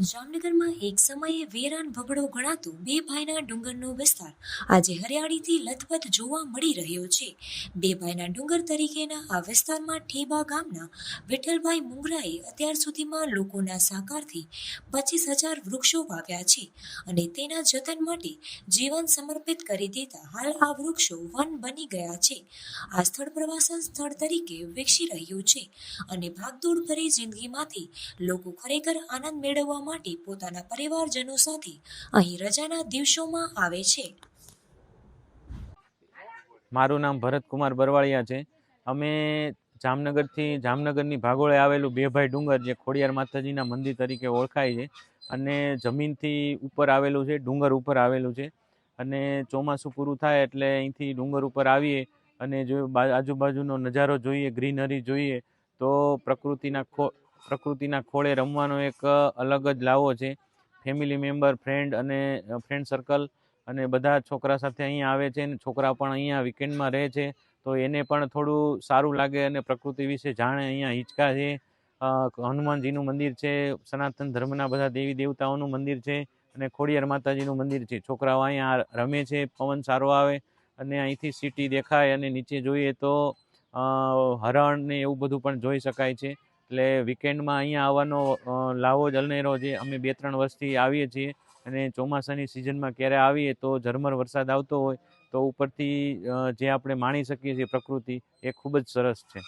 જામનગરમાં એક સમયે વેરાન ભગડો ગણાતો બે ભાઈના ડુંગરનો વિસ્તાર આજે હરિયાળીથી લથપથ જોવા મળી રહ્યો છે. બે ભાઈના ડુંગર તરીકેના આ વિસ્તારમાં ઠેબા ગામના વિઠ્ઠલભાઈ મુંગરાએ અત્યાર સુધીમાં લોકોના સહકારથી પચીસ હજાર વૃક્ષો વાવ્યા છે અને તેના જતન માટે જીવન સમર્પિત કરી દેતા હાલ આ વૃક્ષો વન બની ગયા છે. આ સ્થળ પ્રવાસન સ્થળ તરીકે વિકસી રહ્યું છે અને ભાગદોડ ભરી જિંદગીમાંથી લોકો ખરેખર આનંદ મેળવવા માટે પોતાના પરિવારજનો સાથે અહીં રજાના દિવસોમાં આવે છે. મારું નામ ભરતકુમાર બરવાળિયા છે. અમે જામનગરથી, જામનગરની ભાગોળે આવેલું બેભાઈ ડુંગર જે ખોડિયાર માતાજીના મંદિર તરીકે ઓળખાય છે અને જમીનથી ઉપર આવેલું છે, ડુંગર ઉપર આવેલું છે. અને ચોમાસું પૂરું થાય એટલે અહીંથી ડુંગર ઉપર આવીએ અને જો આજુબાજુનો નજારો જોઈએ, ગ્રીનરી જોઈએ તો પ્રકૃતિના ખો પ્રકૃતિના ખોળે રમવાનો એક અલગ જ લાવો છે. ફેમિલી મેમ્બર ફ્રેન્ડ અને ફ્રેન્ડ સર્કલ અને બધા છોકરા સાથે અહીંયા આવે છે અને છોકરા પણ અહીંયા વીકેન્ડમાં રહે છે. તો એને પણ થોડું સારું લાગે અને પ્રકૃતિ વિશે જાણે અહીંયા હિંચકા છે હનુમાનજીનું મંદિર છે, સનાતન ધર્મના બધા દેવી દેવતાઓનું મંદિર છે અને ખોડિયાર માતાજીનું મંદિર છે. છોકરાઓ અહીંયા રમે છે, પવન સારો આવે અને અહીંથી સિટી દેખાય અને નીચે જોઈએ તો હરણ ને એવું બધું પણ જોઈ શકાય છે. એટલે વીકેન્ડમાં અહીંયા આવવાનો લાવો જ અલનેરો છે અમે બે ત્રણ વર્ષથી આવીએ છીએ અને ચોમાસાની સિઝનમાં ક્યારે આવીએ તો ઝરમર વરસાદ આવતો હોય તો ઉપરથી જે આપણે માણી શકીએ છીએ પ્રકૃતિ એ ખૂબ જ સરસ છે.